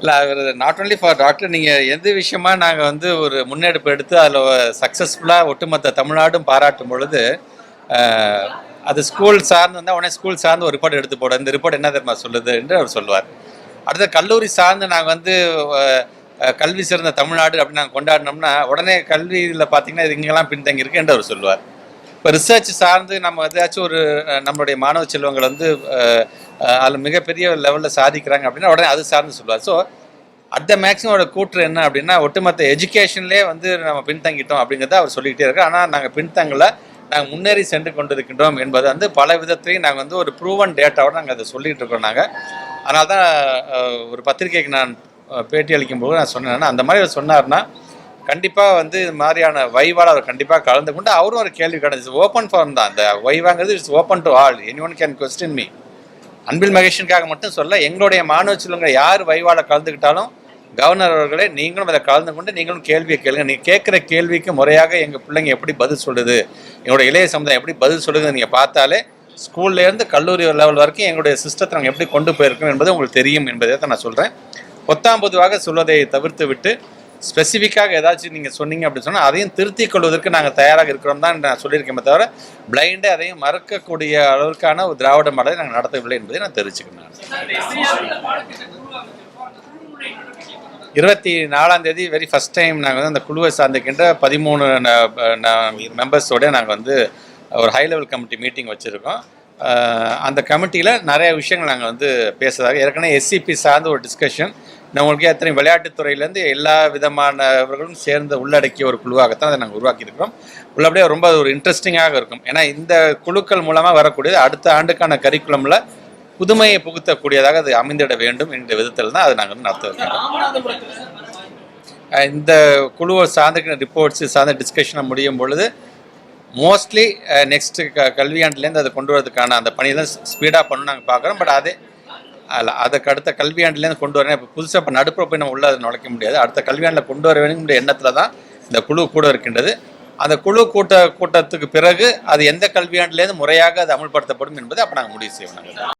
இல்லை அவர் not only for doctor நீங்கள் எந்த விஷயமா நாங்கள் வந்து ஒரு முன்னெடுப்பு எடுத்து அதில் சக்ஸஸ்ஃபுல்லாக ஒட்டுமொத்த தமிழ்நாடும் பாராட்டும் பொழுது அது ஸ்கூல் சார்ந்து வந்தால் உடனே ஸ்கூல் சார்ந்து ஒரு ரிப்போர்ட் எடுத்து போட இந்த ரிப்போர்ட் என்ன தெரியுமா சொல்லுது என்று அவர் சொல்லுவார். அடுத்த கல்லூரி சார்ந்து நாங்கள் வந்து கல்வி சிறந்த தமிழ்நாடு அப்படின்னு நாங்கள் கொண்டாடினோம்னா உடனே கல்வியில் பார்த்தீங்கன்னா இது இங்கெல்லாம் பின்தங்கி இருக்கு என்று அவர் சொல்லுவார். இப்போ ரிசர்ச் சார்ந்து நம்ம ஏதாச்சும் ஒரு நம்மளுடைய மாணவ செல்வங்கள் வந்து அதில் மிகப்பெரிய லெவலில் சாதிக்கிறாங்க அப்படின்னா உடனே அது சார்ந்து சொல்லுவார். ஸோ அட் த மேக்ஸிமோட கூற்று என்ன அப்படின்னா ஒட்டுமொத்த எஜுகேஷன்லேயே வந்து நம்ம பின்தங்கிட்டோம் அப்படிங்கிறத அவர் சொல்லிக்கிட்டே இருக்கார். ஆனால் நாங்கள் பின்தங்கலை நாங்கள் முன்னேறி சென்று கொண்டிருக்கின்றோம் என்பது வந்து பல விதத்திலையும் நாங்கள் வந்து ஒரு ப்ரூவன் டேட்டாவோட நாங்கள் அதை சொல்லிகிட்டு இருக்கோம் நாங்கள் அதனால தான் ஒரு பத்திரிகைக்கு நான் பேட்டி அளிக்கும்போது நான் சொன்னேன்னா அந்த மாதிரி அவர் சொன்னார்னா கண்டிப்பாக வந்து இது மாதிரியான வைவால் அவர் கண்டிப்பாக கலந்து கொண்டு அவரும் ஒரு கேள்வி கிடைச்சி ஓப்பன் ஃபார்ம் தான். அந்த வைவாங்கிறது it's open to all anyone can question me Anbil மகேஷனுக்காக மட்டும் சொல்ல எங்களுடைய மாணவ செல்வங்க யார் வைவால கலந்துக்கிட்டாலும் கவர்னர் அவர்களே நீங்களும் அதை கலந்து கொண்டு நீங்களும் கேள்வியை கேளுங்க. நீங்கள் கேட்குற கேள்விக்கு முறையாக எங்கள் பிள்ளைங்க எப்படி பதில் சொல்லுது எங்களுடைய இளைய சமுதாயம் எப்படி பதில் சொல்லுதுன்னு நீங்கள் பார்த்தாலே ஸ்கூல்லேருந்து கல்லூரி லெவல் வரைக்கும் எங்களுடைய சிஸ்டத்தை நாங்கள் எப்படி கொண்டு போயிருக்கோம் என்பது உங்களுக்கு தெரியும் என்பதை தான் நான் சொல்கிறேன் பொத்தாம் பொதுவாக சொல்வதை தவிர்த்து விட்டு ஸ்பெசிஃபிக்காக ஏதாச்சும் நீங்கள் சொன்னீங்க அப்படின்னு சொன்னால் அதையும் திருத்திக் கொள்வதற்கு நாங்கள் தயாராக இருக்கிறோம் தான் நான் சொல்லியிருக்கேன் தவிர பிளைண்டே அதையும் மறக்கக்கூடிய அளவிற்கான ஒரு திராவிட மாடலை நாங்கள் நடத்தவில்லை என்பதை நான் தெரிவிச்சுக்கிறேன். இருபத்தி நாலாம் தேதி வெரி ஃபஸ்ட் டைம் நாங்கள் வந்து அந்த குழுவை சார்ந்திருக்கின்ற பதிமூணு மெம்பர்ஸோட நாங்கள் வந்து ஒரு ஹை லெவல் கமிட்டி மீட்டிங் வச்சுருக்கோம். அந்த கமிட்டியில் நிறைய விஷயங்கள் நாங்கள் வந்து பேசுகிறதாக ஏற்கனவே எஸ்சிபி சார்ந்த ஒரு டிஸ்கஷன் நம்மளுக்கே அத்தனை விளையாட்டுத்துறையிலேருந்து எல்லா விதமானவர்களும் சேர்ந்து உள்ளடக்கிய ஒரு குழுவாகத்தான் அதை நாங்கள் உருவாக்கியிருக்கிறோம். உள்ளபடியே ரொம்ப ஒரு இன்ட்ரெஸ்டிங்காக இருக்கும். ஏன்னா இந்த குழுக்கள் மூலமாக வரக்கூடியது அடுத்த ஆண்டுக்கான கரிக்குலமில் புதுமையை புகுத்தக்கூடியதாக அது அமைந்திட வேண்டும் என்ற விதத்தில் தான் அதை நாங்கள் வந்து இந்த குழுவை சார்ந்த ரிப்போர்ட்ஸ் சார்ந்த டிஸ்கஷனை முடியும் பொழுது மோஸ்ட்லி நெக்ஸ்ட் க கல்வியாண்டுலேருந்து அதை கொண்டு வரதுக்கான அந்த பணியெல்லாம் ஸ்பீடாக பண்ணணும் நாங்கள் பார்க்குறோம். பட் அதே அதில் அதுக்கு அடுத்த கல்வியாண்டுலேருந்து கொண்டு வரேன். இப்போ புதுசாக இப்போ நடுப்புற போய் நம்ம உள்ளே அதை நுழைக்க முடியாது. அடுத்த கல்வியாண்டில் கொண்டு வர வேணுங்கிற எண்ணத்தில் தான் இந்த குழு கூட இருக்கின்றது. அந்த குழு கூட்ட கூட்டத்துக்கு பிறகு அது எந்த கல்வியாண்டுலேருந்து முறையாக அது அமல்படுத்தப்படும் என்பதை அப்போ நாங்கள் முடிவு செய்வோம் நாங்கள்